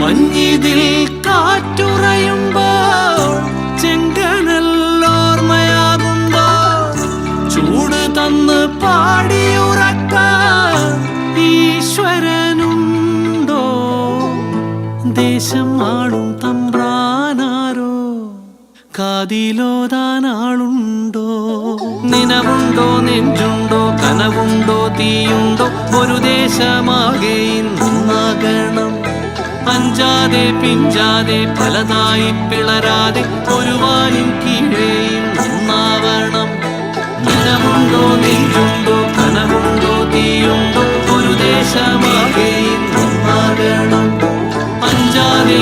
മഞ്ഞിതിൽ കാറ്റുറയുമ്പോൾ ചെങ്കനല്ലോർമ്മയാകുമ്പോൾ ചൂട് തന്ന് പാടിയുറക്ക ഈശ്വരനുണ്ടോ? ദേശം ആളും തമ്പ്രാനാരോ? കാതിലോതാനാളുണ്ടോ? നിനവുണ്ടോ നെഞ്ചുണ്ടോ? കനവുണ്ടോ? തീയുണ്ടോ? ഒരു ദേശമാകെ ഇന്നാകണം അഞ്ചാതെ പിഞ്ചാതെ പലതായി പിളരാതെ ഒരു വാനിൻ കീഴേയും നന്നാവണം. നിലമുണ്ടോ നെയ്യുണ്ടോ കനമുണ്ടോ തീയുണ്ടോ ഒരു ദേശമാകെയും നന്നാകണം. അഞ്ചാതെ